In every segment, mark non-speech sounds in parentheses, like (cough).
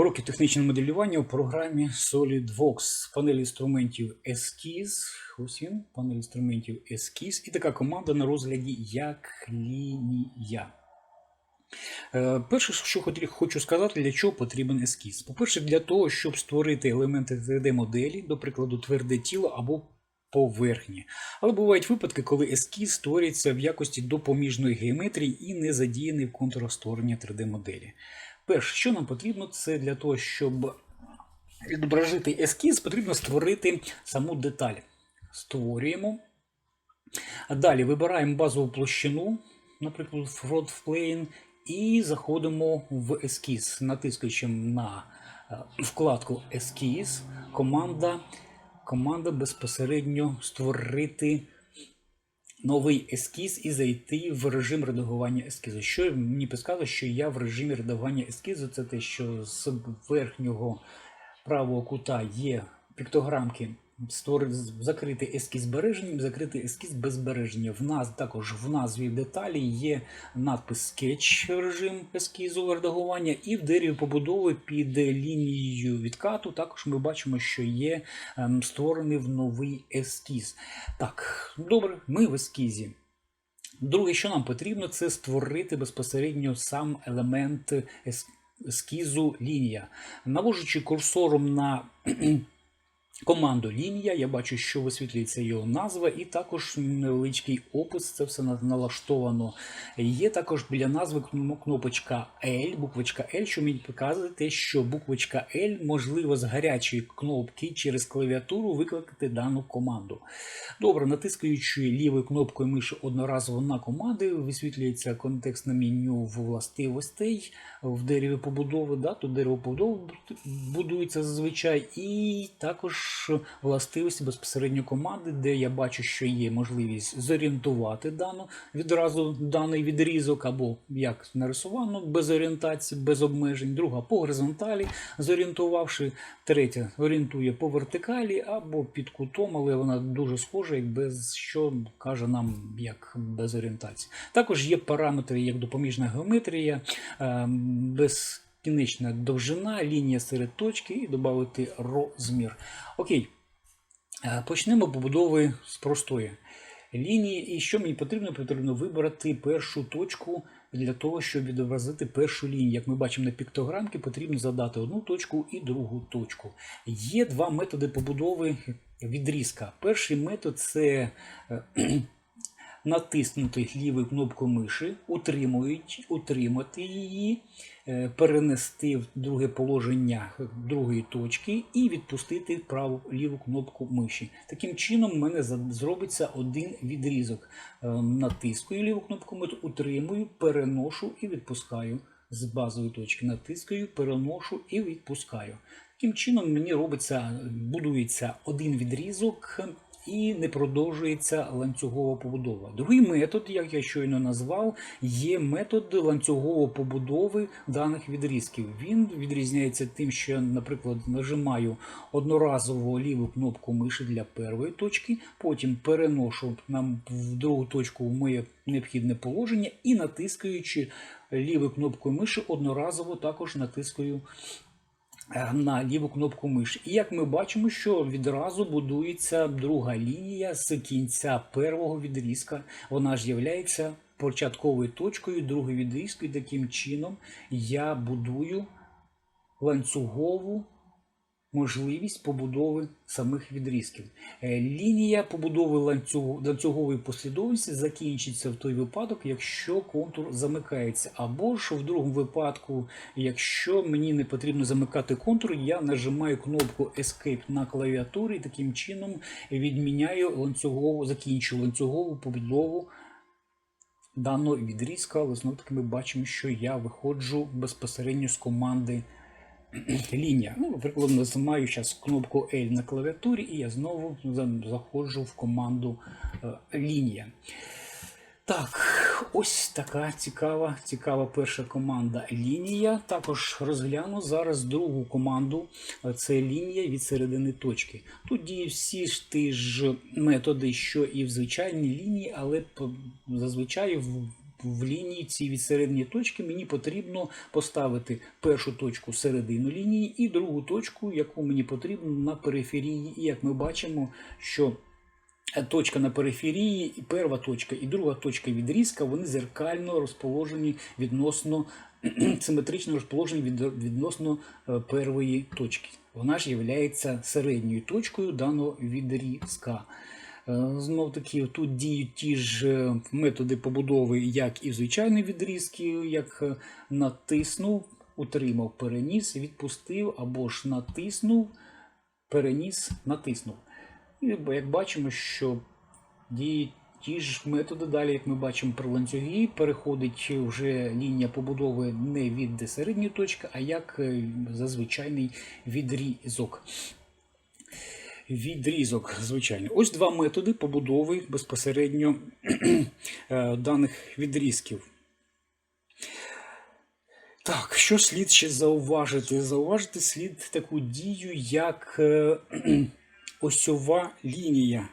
Уроки технічного моделювання у програмі SolidVox. Панель інструментів Ескіз. Ось він, панель інструментів Ескіз. І така команда на розгляді як лінія. Е, Перше, що хочу сказати, для чого потрібен ескіз. По-перше, для того, щоб створити елементи 3D-моделі, до прикладу, тверде тіло або поверхні. Але бувають випадки, коли ескіз створюється в якості допоміжної геометрії і не задіяний в контурах створення 3D-моделі. Перше, що нам потрібно, це для того, щоб відображити ескіз, потрібно створити саму деталь. Створюємо. Далі вибираємо базову площину, наприклад, front plane, і заходимо в ескіз, натискаючи на е, вкладку ескіз, команда, команда безпосередньо створити новий ескіз і зайти в режим редагування ескізу. Що мені підказує, що я в режимі редагування ескізу, це те, що з верхнього правого кута є піктограмки. Створити закрити ескіз збереженням, закрити ескіз без збереження. В нас також в назві деталі є надпис скетч режим ескізу редагування, і в дереві побудови під лінією відкату також ми бачимо, що є ем, створений в новий ескіз. Так, добре, ми в ескізі. Друге, що нам потрібно, це створити безпосередньо сам елемент ескізу лінія. Навожучи курсором на команду лінія, я бачу, що висвітлюється його назва, і також невеличкий опис. Це все налаштовано. Є також біля назви кнопочка L, буквочка L, що мені показує те, що буквочка L можливо з гарячої кнопки через клавіатуру викликати дану команду. Добре, натискаючи лівою кнопкою миші одноразово на команди, висвітлюється контекстне меню в властивостей в дереві побудови. Да, тут дерево побудови будується зазвичай, і також властивості безпосередньо команди, де я бачу, що є можливість зорієнтувати дану відразу даний відрізок, або як нарисовано без орієнтації, без обмежень. Друга по горизонталі, зорієнтувавши. Третя орієнтує по вертикалі або під кутом, але вона дуже схожа, як без що каже нам як без орієнтації. Також є параметри як допоміжна геометрія, е, безкінечна довжина, лінія серед точки і додати розмір. Окей. Е, Почнемо побудови з простої лінії. І що мені потрібно? Потрібно вибрати першу точку для того, щоб відобразити першу лінію. Як ми бачимо на піктограмці, потрібно задати одну точку і другу точку. Є два методи побудови відрізка. Перший метод це е, натиснути лівою кнопкою миші, утримуючи, утримати її, е, перенести в друге положення другої точки і відпустити праву ліву кнопку миші. Таким чином, в мене зробиться один відрізок. Е, Натискаю ліву кнопку миші, утримую, переношу і відпускаю з базової точки. Натискаю, переношу і відпускаю. Таким чином мені робиться, будується один відрізок і не продовжується ланцюгова побудова. Другий метод, як я щойно назвав, є метод ланцюгової побудови даних відрізків. Він відрізняється тим, що, наприклад, нажимаю одноразово ліву кнопку миші для першої точки, потім переношу нам в другу точку в моє необхідне положення і натискаючи лівою кнопкою миші, одноразово також натискаю на ліву кнопку миші. І як ми бачимо, що відразу будується друга лінія з кінця першого відрізка. Вона ж є початковою точкою другої відрізки. І таким чином я будую ланцюгову можливість побудови самих відрізків. Е, Лінія побудови ланцюгової послідовності закінчиться в той випадок, якщо контур замикається. Або ж в другому випадку, якщо мені не потрібно замикати контур, я нажимаю кнопку Escape на клавіатурі і таким чином відміняю ланцюгову, закінчую ланцюгову побудову даного відрізка, але знову таки ми бачимо, що я виходжу безпосередньо з команди (clears throat) лінія. Ну, наприклад, нажимаю зараз кнопку L на клавіатурі, і я знову заходжу в команду е, лінія. Так, ось така цікава, цікава перша команда лінія. Також розгляну зараз другу команду. е, Це лінія від середини точки. Тут діють всі ж ті ж методи, що і в звичайній лінії, але зазвичай в в лінійці від середньої точки мені потрібно поставити першу точку середину лінії і другу точку, яку мені потрібно на периферії. І як ми бачимо, що точка на периферії, і перша точка і друга точка відрізка, вони зеркально розположені відносно (clears throat) симетрично розположені від, відносно е, першої точки. Вона ж є середньою точкою даного відрізка. Знов таки, тут діють ті ж е, методи побудови, як і звичайні відрізки, як е, натиснув, утримав, переніс, відпустив або ж натиснув, переніс, натиснув. І як бачимо, що діють ті ж методи далі, як ми бачимо при ланцюгі, переходить вже лінія побудови не від середньої точки, а як е, зазвичайний відрізок. Відрізок, звичайно. Ось два методи побудови безпосередньо (clears throat) е, даних відрізків. Так, що слід ще зауважити? Зауважити слід таку дію, як е, (clears throat) осьова лінія.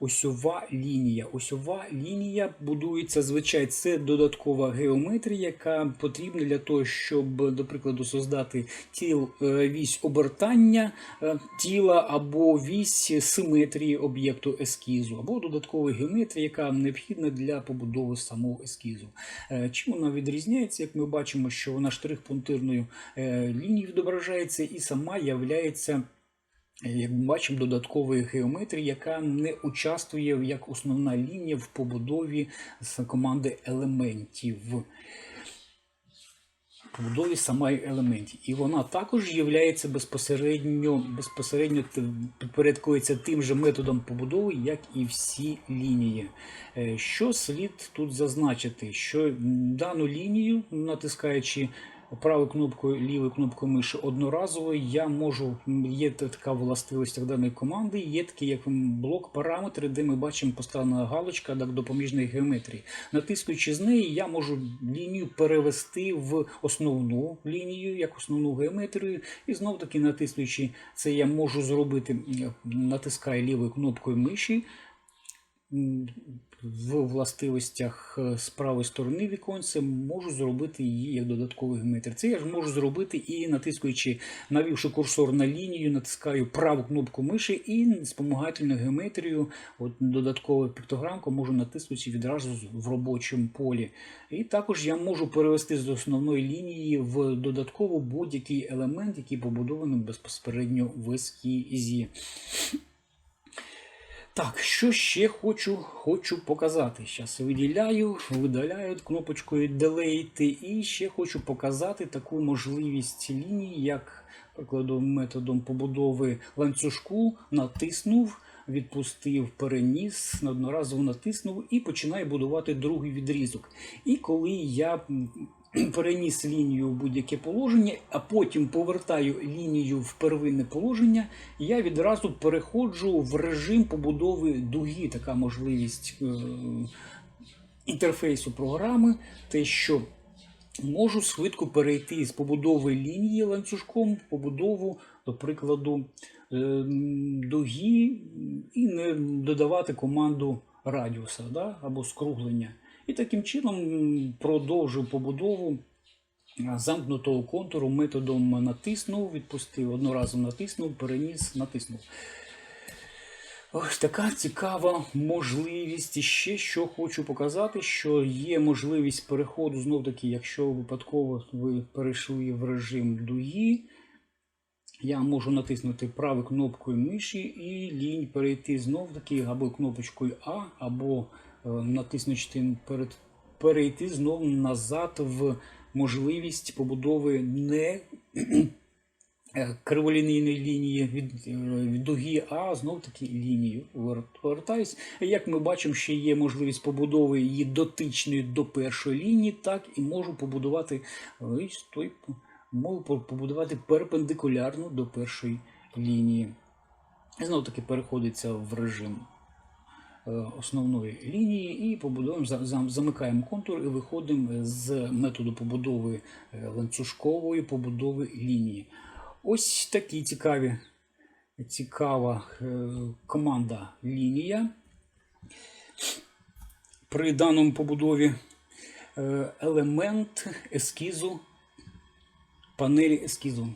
Осьова лінія. Осьова лінія будується звичайно, це додаткова геометрія, яка потрібна для того, щоб, до прикладу, создати тіл е, вісь обертання е, тіла або вісь симетрії об'єкту ескізу, або додаткова геометрія, яка необхідна для побудови самого ескізу. Е, чим вона відрізняється, як ми бачимо, що вона штрих-пунктирною лінією відображається і сама являється. Як ми бачимо, додаткової геометрії, яка не участвує як основна лінія в побудові з команди елементів. Побудові самої елементів. І вона також є безпосередньо безпосередньо підпорядкується тим же методом побудови, як і всі лінії. Е, що слід тут зазначити? Що дану лінію, натискаючи правою кнопкою, лівою кнопкою миші одноразово я можу, є така властивість даної команди, є такий як блок параметри, де ми бачимо поставлена галочка так, допоміжної геометрії. Натискуючи з неї, я можу лінію перевести в основну лінію, як основну геометрію. І знов таки натискуючи це, я можу зробити, натискаю лівою кнопкою миші в властивостях е, з правої сторони віконця можу зробити її як додатковий геометр. Це я ж можу зробити і натискуючи, навівши курсор на лінію, натискаю праву кнопку миші і спомагательну геометрію, от додаткову піктограмку можу натиснути відразу в робочому полі. І також я можу перевести з основної лінії в додатково будь-який елемент, який побудований безпосередньо в ескізі. Так, що ще хочу хочу показати. Зараз виділяю, видаляю кнопочкою Delete і ще хочу показати таку можливість лінії, як прикладом методом побудови ланцюжку, натиснув, відпустив, переніс, одноразово натиснув і починаю будувати другий відрізок. І коли я (clears throat) переніс лінію в будь-яке положення, а потім повертаю лінію в первинне положення, я відразу переходжу в режим побудови дуги. Така можливість е інтерфейсу програми, те, що можу швидко перейти з побудови лінії ланцюжком в побудову, до прикладу, е дуги і не додавати команду радіуса да, або скруглення. І таким чином продовжую побудову замкнутого контуру методом натиснув, відпустив, одноразово натиснув, переніс, натиснув. Ось така цікава можливість. І ще що хочу показати, що є можливість переходу, знов таки, якщо випадково ви перейшли в режим дуги, я можу натиснути правою кнопкою миші і лінь перейти знов таки або кнопочкою А, або Е, натиснути перед перейти знову назад в можливість побудови не е, криволінійної лінії від, е, від дуги, а знов таки лінію повертаюсь. Як ми бачимо, ще є можливість побудови її дотичної до першої лінії, так і можу побудувати ось той, можу побудувати перпендикулярно до першої лінії. Знову таки переходиться в режим. Е, основної лінії і замикаємо контур і виходимо з методу побудови е, ланцюжкової побудови лінії. Ось такі цікаві, цікава е, команда лінія. при даному побудові елемент ескізу, панелі ескізу.